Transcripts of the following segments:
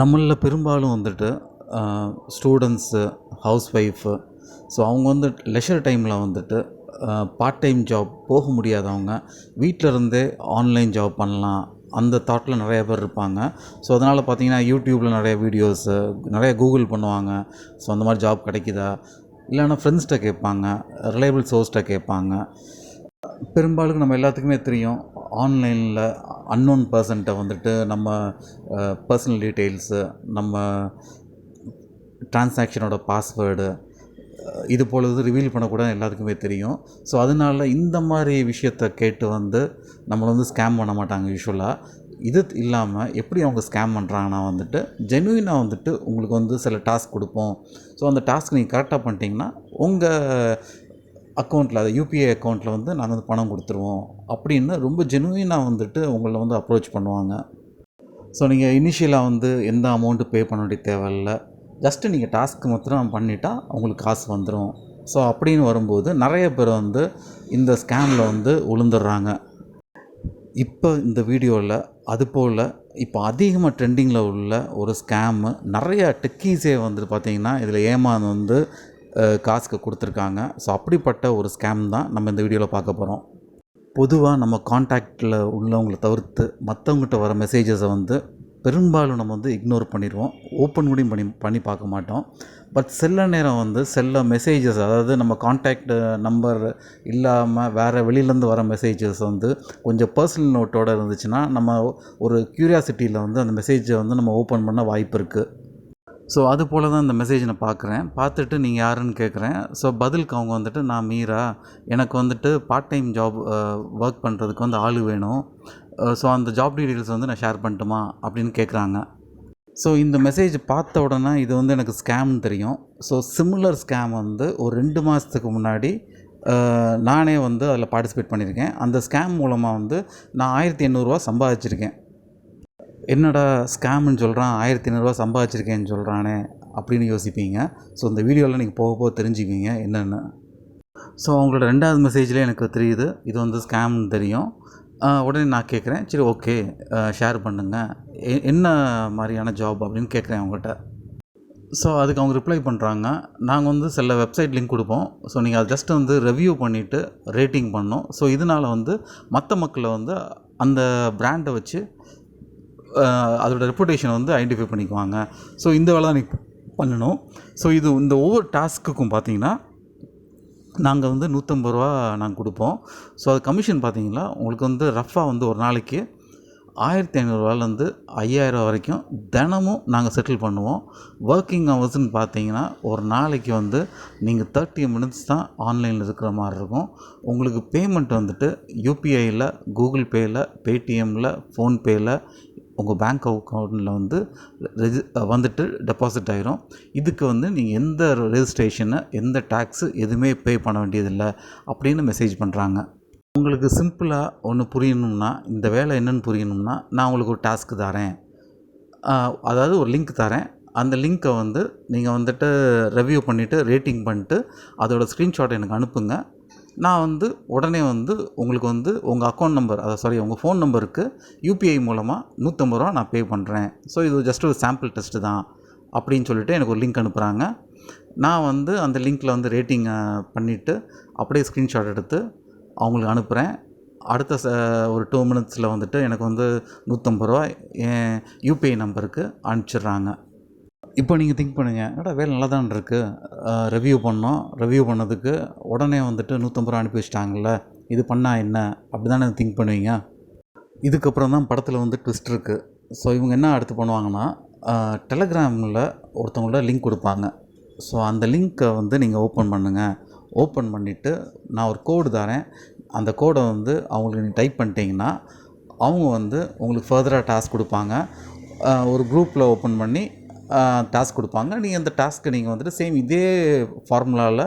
நம்மளில் பெரும்பாலும் வந்துட்டு ஸ்டூடெண்ட்ஸு ஹவுஸ் ஒய்ஃபு ஸோ அவங்க வந்து லெஷர் டைமில் வந்துட்டு பார்ட் டைம் ஜாப் போக முடியாதவங்க வீட்டில் இருந்தே ஆன்லைன் ஜாப் பண்ணலாம். அந்த தாட்டில் நிறைய பேர் இருப்பாங்க. ஸோ அதனால் பார்த்தீங்கன்னா யூடியூப்பில் நிறைய வீடியோஸு நிறைய கூகுள் பண்ணுவாங்க. ஸோ அந்த மாதிரி ஜாப் கிடைக்குதா? இல்லைன்னா ஃப்ரெண்ட்ஸ்கிட்ட கேட்பாங்க. ரிலையபிள் சோர்ஸ்கிட்ட கேட்பாங்க. பெரும்பாலும் நம்ம எல்லாத்துக்குமே தெரியும் ஆன்லைனில் அன்னோன் பர்சன்ட்டை வந்துட்டு நம்ம பர்சனல் டீட்டெயில்ஸு நம்ம டிரான்சாக்ஷனோட பாஸ்வேர்டு இது போலது ரிவீல் பண்ணக்கூட எல்லாத்துக்குமே தெரியும். ஸோ அதனால இந்த மாதிரி விஷயத்த கேட்டு வந்து நம்மளை வந்து ஸ்கேம் பண்ண மாட்டாங்க யூஸ்வலாக இது இல்லாமல் எப்படி அவங்க ஸ்கேம் பண்ணுறாங்கன்னா வந்துட்டு ஜெனுவினாக வந்துட்டு உங்களுக்கு வந்து சில டாஸ்க் கொடுப்போம். ஸோ அந்த டாஸ்க் நீங்கள் கரெக்டாக பண்ணிட்டீங்கன்னா உங்கள் அக்கௌண்ட்டில் அது யூபிஐ அக்கௌண்ட்டில் வந்து நாங்கள் வந்து பணம் கொடுத்துருவோம் அப்படின்னு ரொம்ப ஜெனுவினாக வந்துட்டு உங்களை வந்து அப்ரோச் பண்ணுவாங்க. ஸோ நீங்கள் இனிஷியலாக வந்து எந்த அமௌண்ட்டு பே பண்ண வேண்டிய தேவையில்ல. ஜஸ்ட்டு நீங்கள் டாஸ்க் மாத்திரம் பண்ணிட்டா உங்களுக்கு காசு வந்துடும் ஸோ அப்படின்னு வரும்போது நிறைய பேர் வந்து இந்த ஸ்கேமில் வந்து உளுந்துடுறாங்க. இப்போ இந்த வீடியோவில் அதுபோல் இப்போ அதிகமாக ட்ரெண்டிங்கில் உள்ள ஒரு ஸ்கேமு நிறைய டெக்கீஸே வந்து பார்த்திங்கன்னா இதில் ஏமாந்து வந்து காசுக்கு கொடுத்துருக்காங்க. ஸோ அப்படிப்பட்ட ஒரு ஸ்கேம் தான் நம்ம இந்த வீடியோவில் பார்க்க போகிறோம் பொதுவாக நம்ம காண்டாக்டில் உள்ளவங்களை தவிர்த்து மற்றவங்ககிட்ட வர மெசேஜஸை வந்து பெரும்பாலும் நம்ம வந்து இக்னோர் பண்ணிடுவோம். ஓப்பன் கூட பண்ணி பண்ணி பார்க்க மாட்டோம். பட் செல்ல நேரம் வந்து செல்ல மெசேஜஸ் அதாவது நம்ம காண்டாக்ட் நம்பர் இல்லாமல் வேறு வெளியிலேருந்து வர மெசேஜஸ் வந்து கொஞ்சம் பர்சனல் நோட்டோடு இருந்துச்சுன்னா நம்ம ஒரு க்யூரியாசிட்டியில் வந்து அந்த மெசேஜை வந்து நம்ம ஓப்பன் பண்ண வாய்ப்பு இருக்குது ஸோ அது போல் தான் இந்த மெசேஜ் நான் பார்க்குறேன். பார்த்துட்டு நீங்கள் யாருன்னு கேட்குறேன். ஸோ பதிலுக்கு அவங்க வந்துட்டு நான் மீரா. எனக்கு வந்துட்டு பார்ட் டைம் ஜாப் ஒர்க் பண்ணுறதுக்கு வந்து ஆள் வேணும். ஸோ அந்த ஜாப் டீட்டெயில்ஸ் வந்து நான் ஷேர் பண்ணட்டுமா? அப்படின்னு கேட்குறாங்க. ஸோ இந்த மெசேஜ் பார்த்த உடனே இது வந்து எனக்கு ஸ்கேம்னு தெரியும். ஸோ சிமிலர் ஸ்கேம் வந்து ஒரு ரெண்டு மாதத்துக்கு முன்னாடி நானே வந்து அதில் பார்ட்டிசிபேட் பண்ணியிருக்கேன். அந்த ஸ்கேம் மூலமாக வந்து நான் ஆயிரத்தி எண்ணூறுரூவா சம்பாதிச்சிருக்கேன். என்னடா ஸ்கேம்னு சொல்கிறான் ஆயிரத்தி ஐநூறுரூவா சம்பாதிச்சிருக்கேன்னு சொல்கிறானே அப்படின்னு யோசிப்பீங்க. ஸோ இந்த வீடியோவில் நீங்கள் போக போக தெரிஞ்சுக்குவீங்க என்னென்னு. ஸோ அவங்களோட ரெண்டாவது மெசேஜ்லேயே எனக்கு தெரியுது. இது வந்து ஸ்கேம்னு தெரியும். உடனே நான் கேட்குறேன் சரி ஓகே ஷேர் பண்ணுங்கள் எ- என்ன மாதிரியான ஜாப் அப்படின்னு கேட்குறேன் அவங்ககிட்ட ஸோ அதுக்கு அவங்க ரிப்ளை பண்ணுறாங்க நாங்கள் வந்து சில வெப்சைட் லிங்க் கொடுப்போம். ஸோ நீங்கள் அதை ஜஸ்ட் வந்து ரிவ்யூ பண்ணிவிட்டு ரேட்டிங் பண்ணோம். ஸோ இதனால் வந்து மற்ற மக்களை வந்து அந்த ப்ராண்டை வச்சு அதோட ரெப்புடேஷனை வந்து ஐடென்டிஃபை பண்ணிக்குவாங்க. ஸோ இந்த வேலை தான் நீங்கள் பண்ணணும். ஸோ இது இந்த ஒவ்வொரு டாஸ்க்குக்கும் பார்த்தீங்கன்னா நாங்கள் வந்து நூற்றம்பது ரூபா நாங்கள் கொடுப்போம். ஸோ அது கமிஷன் பார்த்தீங்கன்னா உங்களுக்கு வந்து ரஃபாக வந்து ஒரு நாளைக்கு ஆயிரத்தி ஐநூறுரூவாலேருந்து ஐயாயிரம் வரைக்கும் தினமும் நாங்கள் செட்டில் பண்ணுவோம். ஒர்க்கிங் ஹவர்ஸ்னு பார்த்தீங்கன்னா ஒரு நாளைக்கு வந்து நீங்கள் தேர்ட்டி மினிட்ஸ் தான் ஆன்லைனில் இருக்கிற மாதிரி இருக்கும். உங்களுக்கு பேமெண்ட் வந்துட்டு யூபிஐயில் கூகுள் பேயில் பேடிஎம்மில் ஃபோன்பேயில் உங்கள் பேங்க் அக்கௌண்ட்டில் வந்து ரெஜி வந்துட்டு டெபாசிட் ஆகிரும் இதுக்கு வந்து நீங்கள் எந்த ரெஜிஸ்ட்ரேஷனு எந்த டேக்ஸு எதுவுமே பே பண்ண வேண்டியதில்லை அப்படின்னு மெசேஜ் பண்ணுறாங்க உங்களுக்கு சிம்பிளாக ஒன்று புரியணும்னா இந்த வேலை என்னென்னு புரியணும்னா நான் உங்களுக்கு ஒரு டாஸ்க் தரேன். அதாவது ஒரு லிங்க் தரேன். அந்த லிங்க்கை வந்து நீங்கள் வந்துட்டு ரிவ்யூ பண்ணிவிட்டு ரேட்டிங் பண்ணிட்டு அதோடய ஸ்க்ரீன்ஷாட் எனக்கு அனுப்புங்க. நான் வந்து உடனே வந்து உங்களுக்கு வந்து உங்கள் அக்கௌண்ட் நம்பர் அதாவது சாரி உங்கள் ஃபோன் நம்பருக்கு யூபிஐ மூலமாக நூற்றம்பது ரூபா நான் பே பண்ணுறேன் ஸோ இது ஜஸ்ட் ஒரு சாம்பிள் டெஸ்ட்டு தான் அப்படின்னு சொல்லிட்டு எனக்கு ஒரு லிங்க் அனுப்புகிறாங்க நான் வந்து அந்த லிங்க்கில் வந்து ரேட்டிங்கை பண்ணிவிட்டு அப்படியே ஸ்க்ரீன்ஷாட் எடுத்து அவங்களுக்கு அனுப்புகிறேன் அடுத்த ச ஒரு டூ மினிட்ஸில் வந்துட்டு எனக்கு வந்து நூற்றம்பது ரூபா என் யூபிஐ நம்பருக்கு அனுப்பிச்சிடுறாங்க. இப்போ நீங்கள் திங்க் பண்ணுங்கள் என்னடா வேலை நல்லா தான் இருக்குது ரிவ்யூ பண்ணோம். ரிவ்யூ பண்ணதுக்கு உடனே வந்துட்டு நூற்றம்பது ரூபா அனுப்பி வச்சிட்டாங்கல்ல. இது பண்ணால் என்ன? அப்படி தானே திங்க் பண்ணுவீங்க. இதுக்கப்புறம் தான் படத்தில் வந்து ட்விஸ்ட் இருக்குது ஸோ இவங்க என்ன அடுத்து பண்ணுவாங்கன்னா டெலகிராமில் ஒருத்தவங்களோட லிங்க் கொடுப்பாங்க. ஸோ அந்த லிங்க்கை வந்து நீங்கள் ஓப்பன் பண்ணுங்கள் ஓப்பன் பண்ணிவிட்டு நான் ஒரு கோடு தரேன். அந்த கோடை வந்து அவங்களுக்கு நீங்கள் டைப் பண்ணிட்டீங்கன்னா அவங்க வந்து உங்களுக்கு ஃபர்தராக டாஸ்க் கொடுப்பாங்க. ஒரு குரூப்பில் ஓப்பன் பண்ணி டாஸ்க் கொடுப்பாங்க. நீங்கள் அந்த டாஸ்க்கை நீங்கள் வந்துட்டு சேம் இதே ஃபார்முலாவில்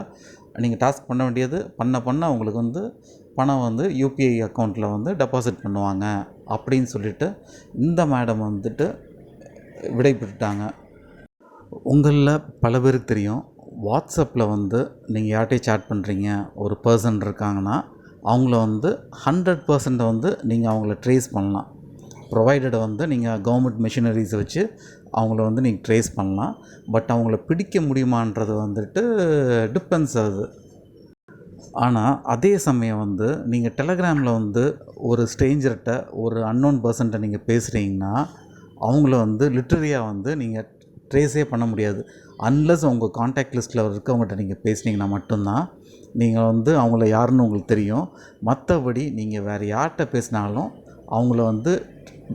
நீங்கள் டாஸ்க் பண்ண வேண்டியது பண்ண பண்ண உங்களுக்கு வந்து பணம் வந்து யூபிஐ அக்கௌண்ட்டில் வந்து டெபாசிட் பண்ணுவாங்க அப்படின்னு சொல்லிட்டு இந்த மேடம் வந்துட்டு விடைபெற்றுட்டாங்க. உங்களில் பல பேருக்கு தெரியும். வாட்ஸ்அப்பில் வந்து நீங்கள் யார்கிட்டயும் சேட் பண்ணுறீங்க ஒரு பர்சன் இருக்காங்கன்னா அவங்கள வந்து ஹண்ட்ரட் பர்சன்ட்டை வந்து நீங்கள் அவங்கள ட்ரேஸ் பண்ணலாம். ப்ரொவைடட் வந்து நீங்கள் கவர்மெண்ட் மிஷினரிஸை வச்சு அவங்கள வந்து நீங்கள் ட்ரேஸ் பண்ணலாம். பட் அவங்கள பிடிக்க முடியுமான்றது வந்துட்டு டிபெண்ட்ஸ் ஆகுது. ஆனால் அதே சமயம் வந்து நீங்கள் டெலகிராமில் வந்து ஒரு ஸ்ட்ரேஞ்சர்கிட்ட ஒரு அன்னோன் பர்சன்ட்ட நீங்கள் பேசுகிறீங்கன்னா அவங்கள வந்து லிட்ரரியாக வந்து நீங்கள் ட்ரேஸே பண்ண முடியாது. அன்லஸ் உங்கள் காண்டாக்ட் லிஸ்ட்டில் இருக்கவங்ககிட்ட நீங்கள் பேசுனீங்கன்னா மட்டும்தான் நீங்கள் வந்து அவங்கள யாருன்னு உங்களுக்கு தெரியும். மற்றபடி நீங்கள் வேறு யார்கிட்ட பேசினாலும் அவங்கள வந்து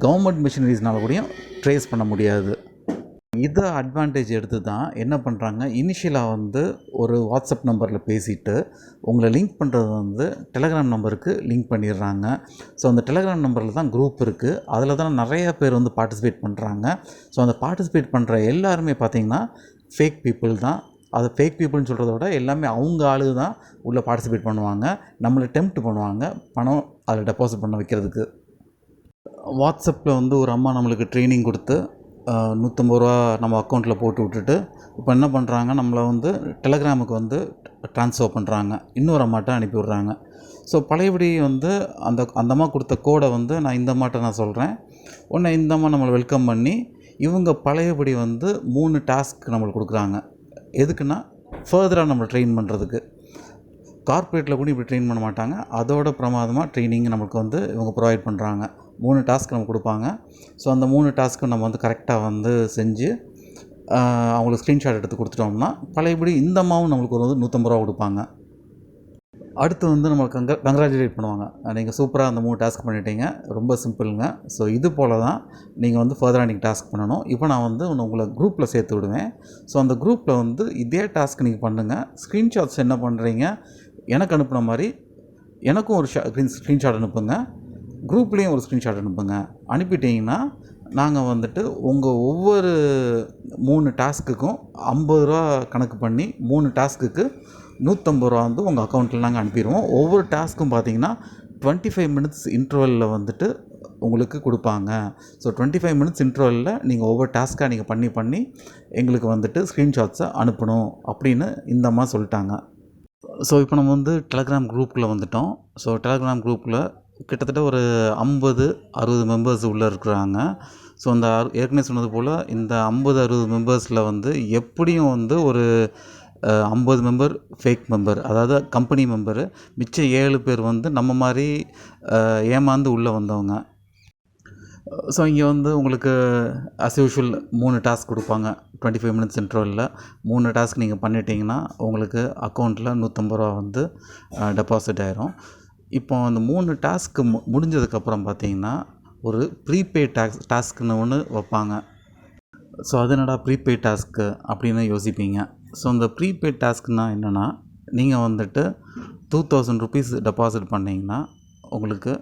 கவர்மெண்ட் மிஷினரிஸ்னால கூடயும் ட்ரேஸ் பண்ண முடியாது. இதை அட்வான்டேஜ் எடுத்து தான் என்ன பண்ணுறாங்க இனிஷியலாக வந்து ஒரு வாட்ஸ்அப் நம்பரில் பேசிவிட்டு உங்களை லிங்க் பண்ணுறது வந்து டெலகிராம் நம்பருக்கு லிங்க் பண்ணிடுறாங்க. ஸோ அந்த டெலகிராம் நம்பரில் தான் குரூப் இருக்குது அதில் தான் நிறையா பேர் வந்து பார்ட்டிசிபேட் பண்ணுறாங்க ஸோ அந்த பார்ட்டிசிபேட் பண்ணுற எல்லாருமே பார்த்திங்கன்னா ஃபேக் பீப்புள் தான். அது ஃபேக் பீப்புள்னு சொல்கிறத விட எல்லாமே அவங்க ஆளு தான் உள்ளே பார்ட்டிசிபேட் பண்ணுவாங்க. நம்மளை டெம்ப்ட் பண்ணுவாங்க. பணம் அதில் டெபாசிட் பண்ண வைக்கிறதுக்கு. வாட்ஸ்அப்பில் வந்து ஒரு அம்மா நம்மளுக்கு ட்ரைனிங் கொடுத்து நூற்றம்பது ரூபா நம்ம அக்கௌண்ட்டில் போட்டு விட்டுட்டு இப்போ என்ன பண்ணுறாங்க நம்மளை வந்து டெலகிராமுக்கு வந்து ட்ரான்ஸ்ஃபர் பண்ணுறாங்க. இன்னொரு அம்மாட்ட அனுப்பி விட்றாங்க. ஸோ பழையபடி வந்து அந்த அந்த அம்மா கொடுத்த கோடை வந்து நான் இந்த அம்மாட்ட நான் சொல்கிறேன். உடனே இந்த அம்மா நம்மளை வெல்கம் பண்ணி இவங்க பழையபடி வந்து மூணு டாஸ்க் நம்மளுக்கு கொடுக்குறாங்க. எதுக்குன்னா ஃபர்தராக நம்மளை ட்ரெயின் பண்ணுறதுக்கு. கார்ப்பரேட்டில் கூட இப்படி ட்ரெயின் பண்ண மாட்டாங்க. அதோட பிரமாதமாக ட்ரைனிங் நம்மளுக்கு வந்து இவங்க ப்ரொவைட் பண்ணுறாங்க மூணு டாஸ்க் நமக்கு கொடுப்பாங்க. ஸோ அந்த மூணு டாஸ்க்கும் நம்ம வந்து கரெக்டாக வந்து செஞ்சு அவங்களுக்கு ஸ்க்ரீன்ஷாட் எடுத்து கொடுத்துட்டோம்னா பழையபடி இந்த அம்மாவும் நம்மளுக்கு ஒரு வந்து நூற்றம்பது ரூபா கொடுப்பாங்க. அடுத்து வந்து நம்மளுக்கு கங்க கங்க்ராச்சுலேட் பண்ணுவாங்க. நீங்கள் சூப்பராக அந்த மூணு டாஸ்க் பண்ணிட்டீங்க. ரொம்ப சிம்பிளுங்க ஸோ இது போல் தான் நீங்கள் வந்து ஃபர்தராக நீங்கள் டாஸ்க் பண்ணணும். இப்போ நான் வந்து உன்னை உங்களை குரூப்பில் சேர்த்து விடுவேன். ஸோ அந்த குரூப்பில் வந்து இதே டாஸ்க் நீங்கள் பண்ணுங்கள் ஸ்க்ரீன்ஷாட்ஸ் என்ன பண்ணுறீங்க எனக்கு அனுப்புன மாதிரி எனக்கும் ஒரு ஷா ஸ்க்ரீன் ஸ்க்ரீன்ஷாட் அனுப்புங்க. குரூப்லேயும் ஒரு ஸ்க்ரீன்ஷாட் அனுப்புங்க. அனுப்பிட்டீங்கன்னா நாங்கள் வந்துட்டு உங்கள் ஒவ்வொரு மூணு டாஸ்க்குக்கும் ஐம்பது ரூபா கணக்கு பண்ணி மூணு டாஸ்க்குக்கு நூற்றம்பது ரூபா வந்து உங்கள் அக்கௌண்ட்டில் நாங்கள் அனுப்பிடுவோம். ஒவ்வொரு டாஸ்க்கும் பார்த்தீங்கன்னா டுவெண்ட்டி ஃபைவ் மினிட்ஸ் இன்டர்வலில் வந்துட்டு உங்களுக்கு கொடுப்பாங்க. ஸோ டுவெண்ட்டி ஃபைவ் மினிட்ஸ் இன்டர்வலில் நீங்கள் ஒவ்வொரு டாஸ்க்காக நீங்கள் பண்ணி பண்ணி எங்களுக்கு வந்துட்டு ஸ்க்ரீன்ஷாட்ஸை அனுப்பணும் அப்படின்னு இந்த சொல்லிட்டாங்க. ஸோ இப்போ நம்ம வந்து டெலகிராம் குரூப்புக்குள்ளே வந்துட்டோம். ஸோ டெலகிராம் குரூப்பில் கிட்டத்தட்ட ஒரு ஐம்பது அறுபது மெம்பர்ஸ் உள்ளே இருக்கிறாங்க. ஸோ அந்த ஏற்கனவே சொன்னது போல் இந்த ஐம்பது அறுபது மெம்பர்ஸில் வந்து எப்படியும் வந்து ஒரு ஐம்பது மெம்பர் ஃபேக் மெம்பர் அதாவது கம்பெனி மெம்பரு மிச்சம் ஏழு பேர் வந்து நம்ம மாதிரி ஏமாந்து உள்ளே வந்தவங்க. ஸோ இங்கே வந்து உங்களுக்கு அஸ் யூஷுவல் மூணு டாஸ்க் கொடுப்பாங்க. டுவெண்ட்டி ஃபைவ் மினிட்ஸ் இன்டர்வலில் மூணு டாஸ்க் நீங்கள் பண்ணிட்டீங்கன்னா உங்களுக்கு அக்கௌண்ட்டில் நூற்றம்பது ரூபா வந்து டெபாசிட் ஆயிரும். இப்போ அந்த மூணு டாஸ்க்கு மு முடிஞ்சதுக்கப்புறம் பார்த்தீங்கன்னா ஒரு ப்ரீபெய்ட் டாக்ஸ் டாஸ்க்குன்னு ஒன்று வைப்பாங்க. ஸோ அது என்னடா ப்ரீபெய்ட் டாஸ்க்கு அப்படின்னு யோசிப்பீங்க. ஸோ அந்த ப்ரீபெய்ட் டாஸ்க்குனால் என்னென்னா நீங்கள் வந்துட்டு டூ தௌசண்ட் ருபீஸ் டெபாசிட் பண்ணிங்கன்னா உங்களுக்கு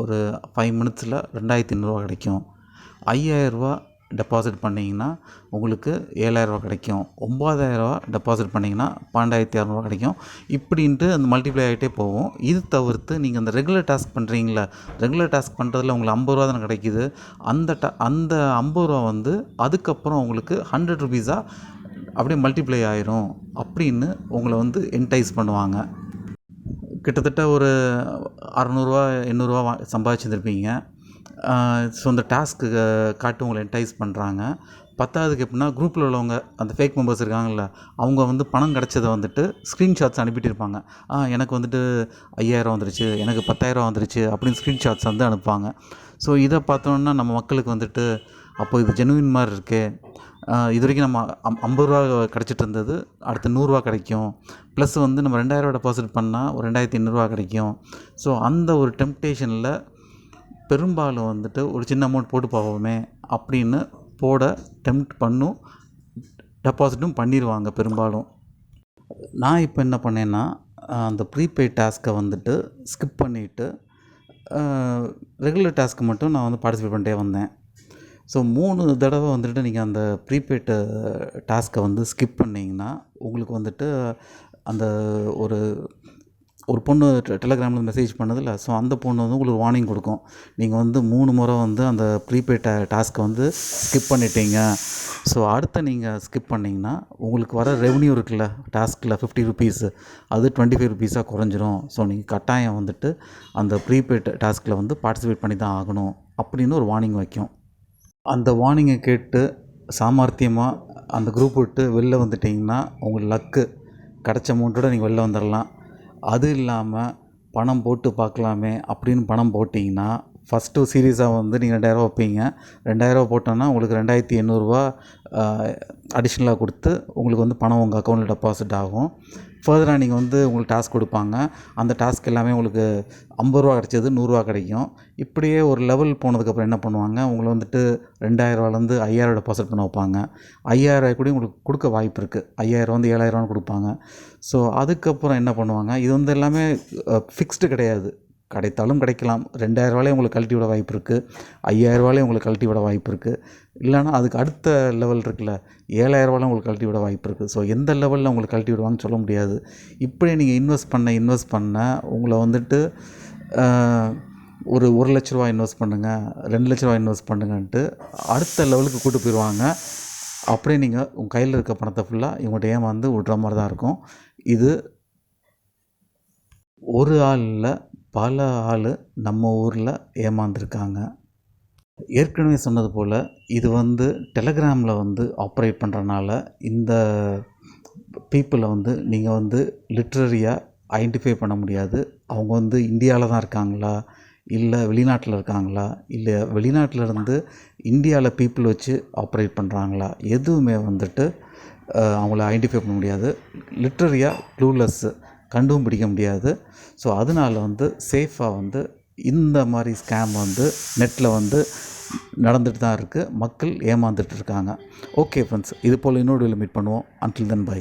ஒரு ஃபைவ் மினிட்ஸில் ரெண்டாயிரத்தி ஐநூறுரூவா கிடைக்கும். ஐயாயிரரூவா டெபாசிட் பண்ணிங்கன்னா உங்களுக்கு ஏழாயிரரூவா கிடைக்கும். ஒம்பதாயிரரூவா டெபாசிட் பண்ணிங்கன்னா பன்னெண்டாயிரத்தி இரநூறுவா கிடைக்கும். இப்படின்ட்டு அந்த மல்டிப்ளை ஆகிட்டே போகும். இது தவிர்த்து நீங்கள் அந்த ரெகுலர் டாஸ்க் பண்ணுறீங்களா ரெகுலர் டாஸ்க் பண்ணுறதுல உங்களுக்கு ஐம்பது ரூபா தானே கிடைக்கிது. அந்த ட அந்த ஐம்பது ரூபா வந்து அதுக்கப்புறம் உங்களுக்கு ஹண்ட்ரட் ருபீஸாக அப்படியே மல்டிப்ளை ஆயிரும். அப்படின்னு உங்களை வந்து என்டைஸ் பண்ணுவாங்க. கிட்டத்தட்ட ஒரு அறநூறுவா எண்ணூறுரூவா வா சம்பாதிச்சிருந்துருப்பீங்க. ஸோ அந்த டாஸ்க்கு காட்டு உங்களை என்டைஸ் பண்ணுறாங்க பத்தாவதுக்கு எப்படின்னா குரூப்பில் உள்ளவங்க அந்த ஃபேக் மெம்பர்ஸ் இருக்காங்கல்ல அவங்க வந்து பணம் கிடச்சதை வந்துட்டு ஸ்க்ரீன்ஷாட்ஸ் அனுப்பிட்டு இருப்பாங்க ஆ எனக்கு வந்துட்டு ஐயாயிரம் வந்துருச்சு எனக்கு பத்தாயிரம் வந்துருச்சு அப்படின்னு ஸ்க்ரீன்ஷாட்ஸ் வந்து அனுப்புவாங்க. ஸோ இதை பார்த்தோன்னா நம்ம மக்களுக்கு வந்துட்டு அப்போ இது ஜெனுவின் மாதிரி இருக்கே இது வரைக்கும் நம்ம அம் ஐம்பது ரூபா கிடச்சிட்டு இருந்தது. அடுத்து நூறுரூவா கிடைக்கும். ப்ளஸ் வந்து நம்ம ரெண்டாயிரரூவா டெபாசிட் பண்ணால் ஒரு ரெண்டாயிரத்தி ஐநூறுரூவா கிடைக்கும். ஸோ அந்த ஒரு டெம்டேஷனில் பெரும்பாலும் வந்துட்டு ஒரு சின்ன அமௌண்ட் போட்டு போவோமே அப்படின்னு போட டெம்ட் பண்ணும் டெபாசிட்டும் பண்ணிடுவாங்க பெரும்பாலும். நான் இப்போ என்ன பண்ணேன்னா அந்த ப்ரீபெய்ட் டாஸ்க்கை வந்துட்டு ஸ்கிப் பண்ணிவிட்டு ரெகுலர் டாஸ்க்கு மட்டும் நான் வந்து பார்ட்டிசிபேட் பண்ணிட்டே வந்தேன். ஸோ மூணு தடவை வந்துட்டு நீங்கள் அந்த ப்ரீபெய்டு டாஸ்க்கை வந்து ஸ்கிப் பண்ணிங்கன்னா உங்களுக்கு வந்துட்டு அந்த ஒரு ஒரு பொண்ணு டெ- டெலகிராமில் மெசேஜ் பண்ணதில்ல ஸோ அந்த பொண்ணு வந்து உங்களுக்கு வார்னிங் கொடுக்கும். நீங்கள் வந்து மூணு முறை வந்து அந்த ப்ரீபெய்ட் டாஸ்க்கை வந்து ஸ்கிப் பண்ணிட்டீங்க. ஸோ அடுத்த நீங்கள் ஸ்கிப் பண்ணிங்கன்னா உங்களுக்கு வர ரெவன்யூ இருக்குல்ல டாஸ்கில் ஃபிஃப்டி ருபீஸு அது டுவெண்ட்டி ஃபைவ் ருபீஸாக குறைஞ்சிரும். ஸோ நீங்கள் கட்டாயம் வந்துட்டு அந்த ப்ரீபெய்ட் டாஸ்கில் வந்து பார்ட்டிசிபேட் பண்ணி தான் ஆகணும் அப்படின்னு ஒரு வார்னிங் வைக்கும். அந்த வார்னிங்கை கேட்டு சாமர்த்தியமாக அந்த குரூப் விட்டு வெளில வந்துட்டிங்கன்னா உங்கள் லக்கு கிடச்ச அமௌண்ட்டோட நீங்கள் வெளில வந்துடலாம் அது இல்லாமல் பணம் போட்டு பார்க்கலாமே அப்படின்னு பணம் போட்டிங்கன்னா ஃபஸ்ட்டு சீரியஸாக வந்து நீங்கள் ரெண்டாயிரரூவா வைப்பீங்க. ரெண்டாயிரரூவா போட்டோன்னா உங்களுக்கு ரெண்டாயிரத்தி எண்ணூறுரூவா அடிஷ்னலாக கொடுத்து உங்களுக்கு வந்து பணம் உங்கள் அக்கௌண்ட்டில் டெபாசிட் ஆகும். ஃபர்தராக நீங்கள் வந்து உங்களுக்கு டாஸ்க் கொடுப்பாங்க. அந்த டாஸ்க் எல்லாமே உங்களுக்கு ஐம்பது ரூபா கிடச்சது நூறுரூவா கிடைக்கும். இப்படியே ஒரு லெவல் போனதுக்கப்புறம் என்ன பண்ணுவாங்க? உங்களை வந்துட்டு ரெண்டாயிரரூவாலேருந்து ஐயாயிரம் டெபாசிட் பண்ண வைப்பாங்க. ஐயாயிரம் கூட உங்களுக்கு கொடுக்க வாய்ப்பு இருக்குது ஐயாயிரம் வந்து ஏழாயிரம்னு கொடுப்பாங்க. ஸோ அதுக்கப்புறம் என்ன பண்ணுவாங்க? இது வந்து எல்லாமே ஃபிக்ஸ்டு கிடையாது. கிடைத்தாலும் கிடைக்கலாம். ரெண்டாயிரரூவாலே உங்களுக்கு கழட்டி விட வாய்ப்பு இருக்குது ஐயாயிரரூவாலே உங்களுக்கு கழட்டி விட வாய்ப்பு இருக்குது இல்லைனா அதுக்கு அடுத்த லெவல் இருக்குல்ல ஏழாயிரரூவாலாம் உங்களுக்கு கழட்டி விட வாய்ப்பு இருக்குது ஸோ எந்த லெவலில் உங்களுக்கு கழட்டி விடுவாங்கன்னு சொல்ல முடியாது. இப்படி நீங்கள் இன்வெஸ்ட் பண்ண இன்வெஸ்ட் பண்ண உங்களை வந்துட்டு ஒரு ஒரு லட்ச ரூபா இன்வெஸ்ட் பண்ணுங்கள் ரெண்டு லட்ச ரூபா இன்வெஸ்ட் பண்ணுங்கன்ட்டு அடுத்த லெவலுக்கு கூட்டு போயிடுவாங்க அப்படியே நீங்கள் உங்கள் கையில் இருக்க பணத்தை ஃபுல்லாக இவங்கள்ட்ட ஏமாந்து விட்ற மாதிரி தான் இருக்கும். இது ஒரு ஆள் இல்லை பல ஆள் நம்ம ஊரில் ஏமாந்துருக்காங்க. ஏற்கனவே சொன்னது போல் இது வந்து டெலகிராமில் வந்து ஆப்ரேட் பண்ணுறனால இந்த பீப்புளை வந்து நீங்கள் வந்து லிட்ரரியாக ஐடென்டிஃபை பண்ண முடியாது. அவங்க வந்து இந்தியாவில் தான் இருக்காங்களா? இல்லை வெளிநாட்டில் இருக்காங்களா? இல்லை வெளிநாட்டில் இருந்து இந்தியாவில் பீப்புள் வச்சு ஆப்ரேட் பண்ணுறாங்களா எதுவுமே வந்துட்டு அவங்கள ஐடென்டிஃபை பண்ண முடியாது. லிட்ரரியாக க்ளூலெஸ்ஸு. கண்டும் பிடிக்க முடியாது. ஸோ அதனால் வந்து சேஃபாக வந்து இந்த மாதிரி ஸ்கேம் வந்து நெட்டில் வந்து நடந்துட்டு தான் இருக்குது மக்கள் ஏமாந்துட்டு இருக்காங்க. ஓகே ஃப்ரெண்ட்ஸ் இது போல் இன்னொரு மீட் பண்ணுவோம். Until then by